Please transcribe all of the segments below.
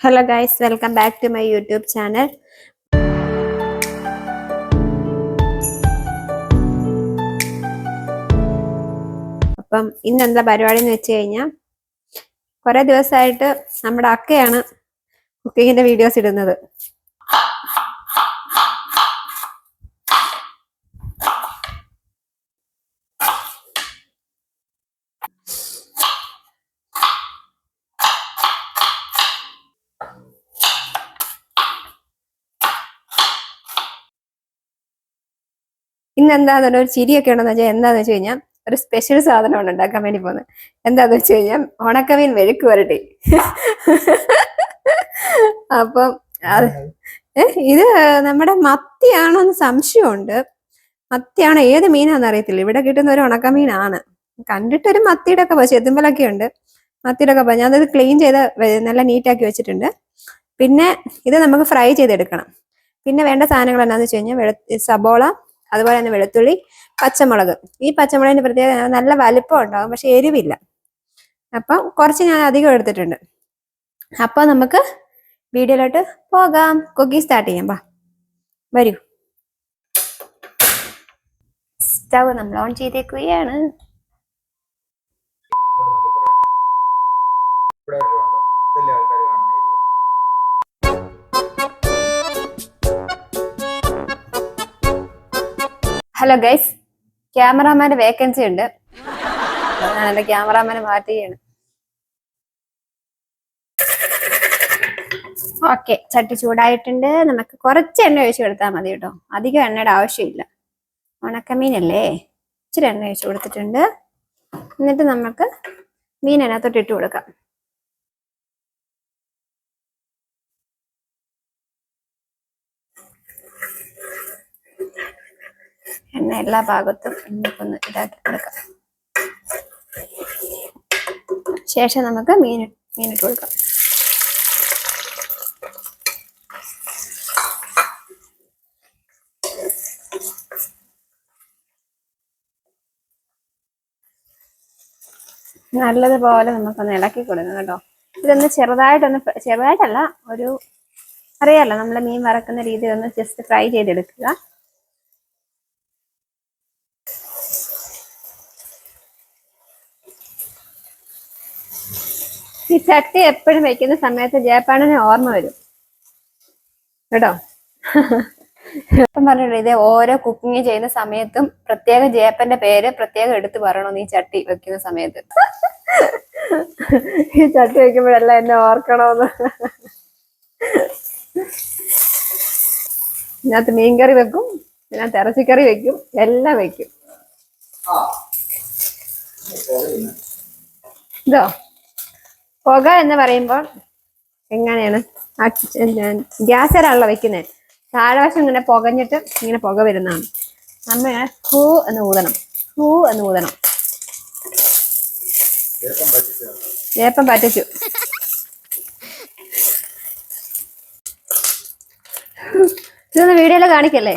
Hello guys welcome back to my YouTube channel അപ്പം ഇന്ന് എന്താ പരിപാടി എന്ന് വെച്ച് കഴിഞ്ഞാൽ കുറെ ദിവസമായിട്ട് നമ്മുടെ അക്കയാണ് കുക്കിങ്ങിന്റെ വീഡിയോസ് ഇടുന്നത്. ഇന്ന് എന്താന്ന് പറഞ്ഞാൽ ഒരു ചിരിയൊക്കെ ഉണ്ടെന്ന് വെച്ചാൽ എന്താന്ന് വെച്ച് കഴിഞ്ഞാൽ ഒരു സ്പെഷ്യൽ സാധനം ഉണ്ട് ഉണ്ടാക്കാൻ വേണ്ടി പോകുന്നത്. എന്താന്ന് വെച്ച് കഴിഞ്ഞാൽ ഉണക്കമീൻ വെഴുക്ക് വരട്ടെ അപ്പം ഇത് നമ്മുടെ മത്തിയാണോ എന്ന് സംശയമുണ്ട്. മത്തിയാണോ ഏത് മീനാന്ന് അറിയത്തില്ല. ഇവിടെ കിട്ടുന്ന ഒരു ഉണക്കമീനാണ്. കണ്ടിട്ടൊരു മത്തിയുടെ ഒക്കെ ചെത്തുമ്പലൊക്കെ ഉണ്ട്. മത്തിയുടെ ഒക്കെ ഞാനത് ക്ലീൻ ചെയ്ത് നല്ല നീറ്റാക്കി വെച്ചിട്ടുണ്ട്. പിന്നെ ഇത് നമുക്ക് ഫ്രൈ ചെയ്തെടുക്കണം. പിന്നെ വേണ്ട സാധനങ്ങൾ എന്താണെന്ന് വെച്ച് കഴിഞ്ഞാൽ സബോള അതുപോലെ തന്നെ വെളുത്തുള്ളി പച്ചമുളക്. ഈ പച്ചമുളകിന്റെ പ്രത്യേകത നല്ല വലിപ്പം ഉണ്ടാകും പക്ഷെ എരിവില്ല. അപ്പം കുറച്ച് ഞാൻ അധികം എടുത്തിട്ടുണ്ട്. അപ്പൊ നമുക്ക് വീഡിയോയിലോട്ട് പോകാം. കുക്കി സ്റ്റാർട്ട് ചെയ്യാം വാ. വരൂ. സ്റ്റവ് നമ്മൾ ഓൺ ചെയ്തേക്കുകയാണ്. ഹലോ ഗൈസ് ക്യാമറാമാന്റെ വേക്കൻസി ഉണ്ട്. ഞാൻ എന്റെ ക്യാമറാമാനെ മാറ്റുകയാണ് ഓക്കെ ചട്ടി ചൂടായിട്ടുണ്ട്. നമുക്ക് കുറച്ച് എണ്ണ ഒഴിച്ചു കൊടുത്താൽ മതി കേട്ടോ. അധികം എണ്ണയുടെ ആവശ്യമില്ല. ഉണക്കമീനല്ലേ? ഇച്ചിരി എണ്ണ ഒഴിച്ചു കൊടുത്തിട്ടുണ്ട്. എന്നിട്ട് നമുക്ക് മീൻ അതിനകത്തോട്ട് ഇട്ട് കൊടുക്കാം. എല്ലാ ഭാഗത്തും നമുക്കൊന്ന് ഇതാക്കി കൊടുക്കാം. ശേഷം നമുക്ക് മീൻ മീനിട്ട് കൊടുക്കാം. നല്ലതുപോലെ നമുക്കൊന്ന് ഇളക്കി കൊടുക്കണം കേട്ടോ. ഇതൊന്ന് ചെറുതായിട്ടൊന്ന് ചെറുതായിട്ടല്ല ഒരു അറിയാലോ നമ്മൾ മീൻ വറക്കുന്ന രീതിയിൽ ഒന്ന് ജസ്റ്റ് ഫ്രൈ ചെയ്തെടുക്കുക. ഈ ചട്ടി എപ്പോഴും വെക്കുന്ന സമയത്ത് ജയപ്പാണിന് ഓർമ്മ വരും. കേട്ടോ? ഇപ്പം പറഞ്ഞിട്ടുണ്ട് ഇതേ ഓരോ കുക്കിംഗ് ചെയ്യുന്ന സമയത്തും പ്രത്യേക ജയപ്പന്റെ പേര് പ്രത്യേകം എടുത്തു പറയണമെന്ന് ഈ ചട്ടി വെക്കുന്ന സമയത്ത്. ഈ ചട്ടി വെക്കുമ്പോഴല്ല എന്നെ ഓർക്കണമെന്ന് ഇതിനകത്ത് മീൻകറി വെക്കും ഇതിനകത്ത് ഇറച്ചിക്കറി വെക്കും എല്ലാം വെക്കും. ഇതോ? പുക എന്ന് പറയുമ്പോൾ എങ്ങനെയാണ്? ഗ്യാസ് ഒരാളെ വെക്കുന്നത് താഴെവശം ഇങ്ങനെ പുകഞ്ഞിട്ട് ഇങ്ങനെ പുക വരുന്നതാണ്. നമ്മൾ ഹൂ എന്ന് ഊതണം. ഹൂ എന്ന് ഊതണം. ഏപ്പം പറ്റിച്ചു. ഇതൊന്ന് വീഡിയോയിൽ കാണിക്കല്ലേ?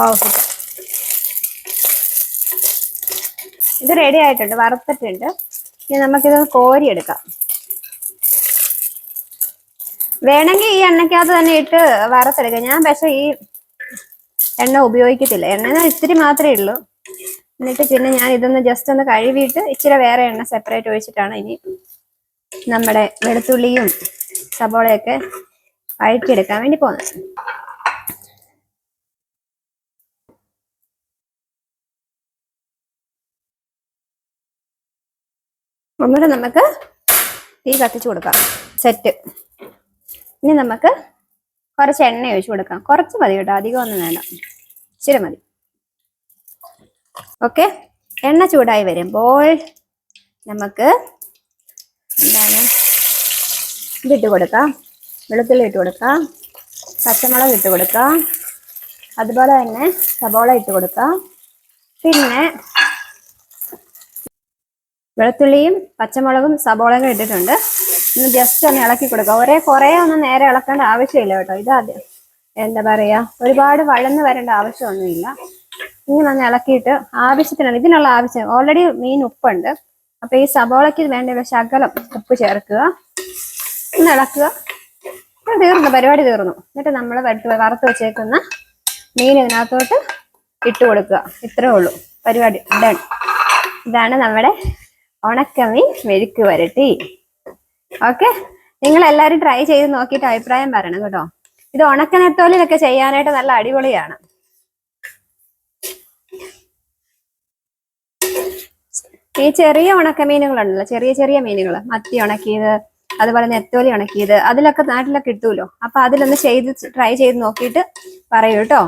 ഓ ഇത് റെഡി ആയിട്ടുണ്ട് വറുത്തിട്ടുണ്ട്. ഇനി നമുക്കിത് കോരിയെടുക്കാം. വേണമെങ്കിൽ ഈ എണ്ണയ്ക്കകത്ത് തന്നെ ഇട്ട് വറുത്തെടുക്കാം. ഞാൻ പക്ഷെ ഈ എണ്ണ ഉപയോഗിക്കത്തില്ല. എണ്ണ ഇത്തിരി മാത്രമേ ഉള്ളൂ. എന്നിട്ട് പിന്നെ ഞാൻ ഇതൊന്ന് ജസ്റ്റ് ഒന്ന് കഴുകിയിട്ട് ഇച്ചിരി വേറെ എണ്ണ സെപ്പറേറ്റ് ഒഴിച്ചിട്ടാണ് ഇനി നമ്മുടെ വെളുത്തുള്ളിയും സബോളയൊക്കെ വഴറ്റിയെടുക്കാൻ വേണ്ടി പോകുന്നത്. ഒന്നുകൂടെ നമുക്ക് തീ കത്തിച്ചു കൊടുക്കാം. സെറ്റ് ഇനി നമുക്ക് കുറച്ച് എണ്ണ ഒഴിച്ചു കൊടുക്കാം. കുറച്ച് മതി കേട്ടോ. അധികം ഒന്നും വേണ്ട. ഇച്ചിരി മതി. ഓക്കെ എണ്ണ ചൂടായി വരുമ്പോൾ നമുക്ക് എന്താണ്? ഇതിട്ട് കൊടുക്കാം. വെളുത്തുള്ളി ഇട്ട് കൊടുക്കാം. പച്ചമുളക് ഇട്ട് കൊടുക്കാം. അതുപോലെ തന്നെ സബോള ഇട്ട് കൊടുക്കാം. പിന്നെ വെളുത്തുള്ളിയും പച്ചമുളകും സബോളയും ഇട്ടിട്ടുണ്ട്. ഒന്ന് ജസ്റ്റ് ഒന്ന് ഇളക്കി കൊടുക്കുക ഒരേ കുറേ ഒന്നും നേരെ ഇളക്കേണ്ട ആവശ്യമില്ല കേട്ടോ. ഇത് ഇതാദ്യം എന്താ പറയാ ഒരുപാട് വഴന്ന് വരേണ്ട ആവശ്യമൊന്നുമില്ല. ഇങ്ങനെ ഒന്ന് ഇളക്കിയിട്ട് ആവശ്യത്തിനാണ് ഇതിനുള്ള ആവശ്യം ഓൾറെഡി മീൻ ഉപ്പുണ്ട്. അപ്പൊ ഈ സബോളയ്ക്ക് വേണ്ട ശകലം ഉപ്പ് ചേർക്കുക. ഒന്ന് ഇളക്കുക. തീർന്നു പരിപാടി തീർന്നു. എന്നിട്ട് നമ്മൾ വറുത്ത് വെച്ചേക്കുന്ന മീൻ ഇതിനകത്തോട്ട് ഇട്ട് കൊടുക്കുക. ഇത്രേ ഉള്ളൂ. പരിപാടി ഡൺ ഇതാണ് നമ്മുടെ ഉണക്കമീൻ മെഴുക്ക് വരട്ടി. ഓക്കെ നിങ്ങൾ എല്ലാവരും ട്രൈ ചെയ്ത് നോക്കിയിട്ട് അഭിപ്രായം പറയണം കേട്ടോ. ഇത് ഉണക്ക നെത്തോലിലൊക്കെ ചെയ്യാനായിട്ട് നല്ല അടിപൊളിയാണ്. ഈ ചെറിയ ഉണക്കമീനുകളുണ്ടല്ലോ ചെറിയ ചെറിയ മീനുകൾ മത്തി ഉണക്കിയത് അതുപോലെ നെത്തോലി ഉണക്കിയത് അതിലൊക്കെ നാട്ടിലൊക്കെ കിട്ടുമല്ലോ അപ്പൊ അതിലൊന്ന് ചെയ്ത് ട്രൈ ചെയ്ത് നോക്കിയിട്ട് പറയൂ കേട്ടോ.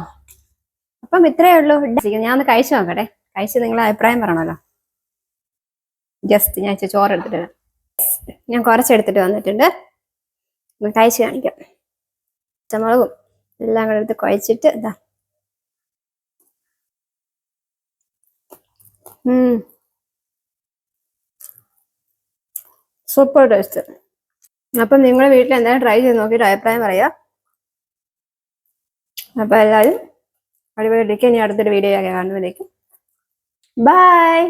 അപ്പം ഇത്രയേ ഉള്ളൂ. ഞാൻ ഒന്ന് കഴിച്ചു നോക്കട്ടെ. കഴിച്ച് നിങ്ങളെ അഭിപ്രായം പറയണമല്ലോ. ജസ്റ്റ് ഞാൻ ചോറ് എടുത്തിട്ട് ഞാൻ കുറച്ചെടുത്തിട്ട് വന്നിട്ടുണ്ട്. കഴിച്ച് കാണിക്കാം. പച്ചമുളകും എല്ലാം കൂടെ എടുത്ത് കുഴച്ചിട്ട് ഉം. സൂപ്പർ ടേസ്റ്റ് അപ്പം നിങ്ങളുടെ വീട്ടിൽ എന്തായാലും ട്രൈ ചെയ്ത് നോക്കിയിട്ട് അഭിപ്രായം പറയാ അപ്പൊ എല്ലാവരും അടിപൊളി ഇടയ്ക്ക് ഇനി അടുത്തൊരു വീഡിയോ ഒക്കെ കാണുന്നതിലേക്ക് ബൈ